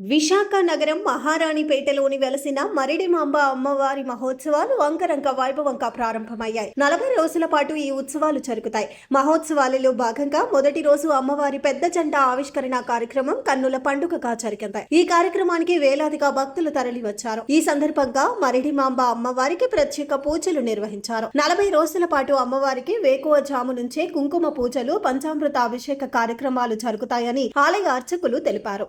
విశాఖ నగరం మహారాణిపేటలోని వెలసిన మరిడిమాంబ అమ్మవారి మహోత్సవాలు అంకరంక వైభవంగా ప్రారంభమయ్యాయి. నలభై రోజుల పాటు ఈ ఉత్సవాలు జరుగుతాయి. మహోత్సవాలలో భాగంగా మొదటి రోజు అమ్మవారి పెద్ద జెండా ఆవిష్కరణ కార్యక్రమం కన్నుల పండుగగా జరిగింది. ఈ కార్యక్రమానికి వేలాదిగా భక్తులు తరలి వచ్చారు ఈ సందర్భంగా మరిడిమాంబ అమ్మవారికి ప్రత్యేక పూజలు నిర్వహించారు. నలభై రోజుల పాటు అమ్మవారికి వేకువ జాము నుంచే కుంకుమ పూజలు పంచామృత అభిషేక కార్యక్రమాలు జరుగుతాయని ఆలయ అర్చకులు తెలిపారు.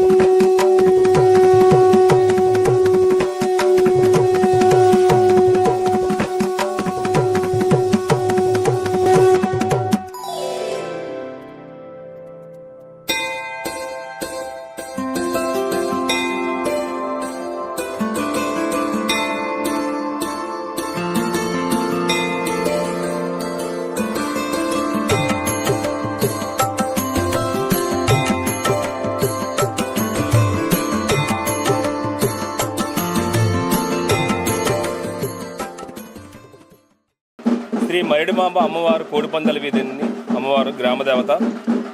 శ్రీ మరిడిమాంబ అమ్మవారు కోడిపందల వీధిని అమ్మవారు గ్రామదేవత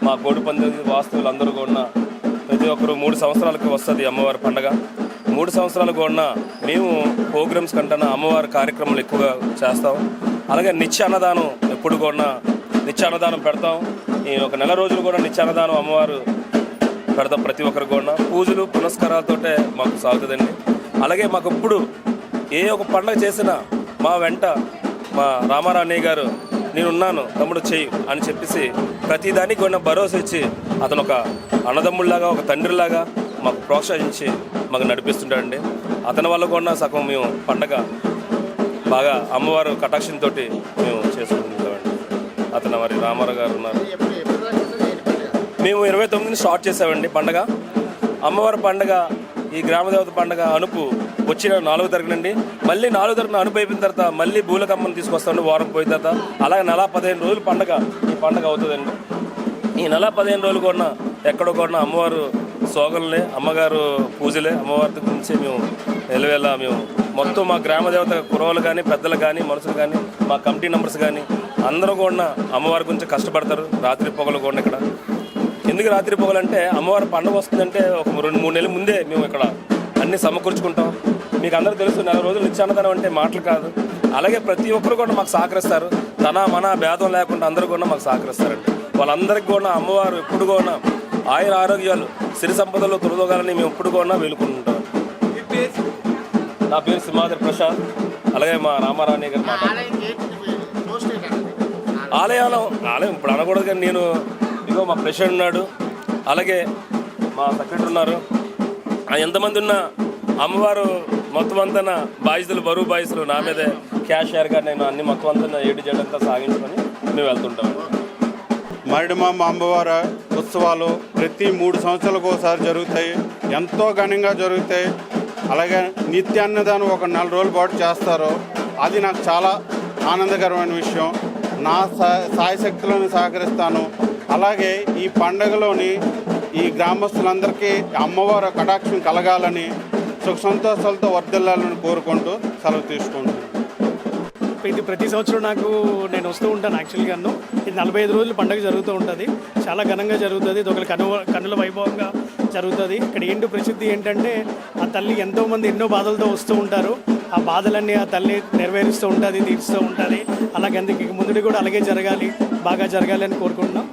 మా కోడిపందల వాస్తువులందరూ కూడా ప్రతి ఒక్కరు మూడు సంవత్సరాలకు వస్తుంది అమ్మవారి పండగ. మూడు సంవత్సరాలు కూడా మేము ప్రోగ్రామ్స్ కంటే అమ్మవారి కార్యక్రమాలు ఎక్కువగా చేస్తాం. అలాగే నిత్య అన్నదానం ఎప్పుడు కూడా నిత్య అన్నదానం పెడతాం. ఈ ఒక నెల రోజులు కూడా నిత్య అన్నదానం అమ్మవారు పెడతాం ప్రతి ఒక్కరు కూడా. పూజలు పునస్కారాలతోటే మాకు సాగుతుందండి. అలాగే మాకు ఇప్పుడు ఏ ఒక పండగ చేసినా మా వెంట మా రామారావు అన్నయ్య గారు నేనున్నాను తమ్ముడు చెయ్యి అని చెప్పేసి ప్రతిదానికి కూడా భరోసా ఇచ్చి అతను ఒక అన్నదమ్ముళ్ళలాగా ఒక తండ్రిలాగా మాకు ప్రోత్సహించి మాకు నడిపిస్తుంటాడండి. అతని వల్ల కూడా సగం మేము పండగ బాగా అమ్మవారు కటాక్షంతో మేము చేసుకుంటామండి అతను మరి రామారావు గారు ఉన్నారు. మేము ఇరవై తొమ్మిదిని స్టార్ట్ చేసామండి పండగ. అమ్మవారి పండగ ఈ గ్రామదేవత పండగ అనుపు వచ్చిన నాలుగో తరగతి నుండి మళ్ళీ నాలుగో తరగన అనుపు అయిపోయిన తర్వాత మళ్ళీ బూలకమ్మను తీసుకొస్తాను వారం పోయిన తర్వాత. అలాగే నెల పదిహేను రోజులు పండగ ఈ పండగ అవుతుందండి. ఈ నెల పదిహేను రోజులు కూడా ఎక్కడో కూడా అమ్మవారు సోగలనే అమ్మగారు పూజలే అమ్మవారి గురించి మేము నిలవేళ మేము మొత్తం మా గ్రామదేవత కురవలు కానీ పెద్దలు కానీ మనుషులు కానీ మా కమిటీ మెంబర్స్ కానీ అందరూ కూడా అమ్మవారి గురించి కష్టపడతారు. రాత్రి పొగలు కూడా ఇక్కడ. ఎందుకు రాత్రి పొగలంటే అమ్మవారి పండుగ వస్తుందంటే ఒక రెండు మూడు నెలల ముందే మేము ఇక్కడ అన్ని సమకూర్చుకుంటాం మీకు అందరూ తెలుసు నెల రోజులు నిత్యాన్నదానం అంటే మాటలు కాదు అలాగే ప్రతి ఒక్కరు కూడా మాకు సహకరిస్తారు తన మన భేదం లేకుండా అందరూ కూడా మాకు సహకరిస్తారండి వాళ్ళందరికీ కూడా అమ్మవారు ఎప్పుడు కూడా ఆయుర ఆరోగ్యాలు సిరి సంపదలు తొలదోగాలని మేము ఎప్పుడు కూడా వేలుకుంటుంటాం నా పేరు సింహాద్రి ప్రసాద్ అలాగే మా రామారాణి గారు మాట ఆలయాలు ఆలయం ఇప్పుడు అనకూడదు కానీ నేను ఇదిగో మా ప్రెసిడెంట్ ఉన్నాడు. అలాగే మా సెక్రటరీ ఉన్నారు. ఎంతమంది ఉన్నా అమ్మవారు మొత్తం అంతా బాధ్యతలు బరువు బాధ్యతలు నా మీదే క్యాషియర్గా నేను అన్ని మొత్తం అంతా ఏడు జడంతా సాగించుకొని మేము వెళ్తుంటాం. మరిడిమాంబ అమ్మవారి ఉత్సవాలు ప్రతి మూడు సంవత్సరాలకు ఒకసారి జరుగుతాయి. ఎంతో ఘనంగా జరుగుతాయి. అలాగే నిత్యాన్నదానం ఒక నెల రోజుల పాటు చేస్తారు. అది నాకు చాలా ఆనందకరమైన విషయం. నా సా- సాయశక్తులను సహకరిస్తాను. అలాగే ఈ పండగలోని ఈ గ్రామస్తులందరికీ అమ్మవారి కటాక్షం కలగాలని సుఖ సంతోషాలతో వర్దిల్లాలని కోరుకుంటూ సెలవు తీసుకుంటున్నాను. ఇది ప్రతి సంవత్సరం నాకు నేను వస్తూ ఉంటాను యాక్చువల్గాను ఇది నలభై ఐదు రోజులు పండుగ జరుగుతూ ఉంటుంది. చాలా ఘనంగా జరుగుతుంది. ఇది ఒక కను కనుల వైభవంగా జరుగుతుంది. ఇక్కడ ఏంటి ప్రసిద్ధి ఏంటంటే ఆ తల్లి ఎంతోమంది ఎన్నో బాధలతో వస్తూ ఉంటారు. ఆ బాధలన్నీ ఆ తల్లి నెరవేరుస్తూ ఉంటుంది తీరుస్తూ ఉంటుంది. అలాగే అందుకే ముందుడు కూడా అలాగే జరగాలి బాగా జరగాలి అని కోరుకుంటున్నాం.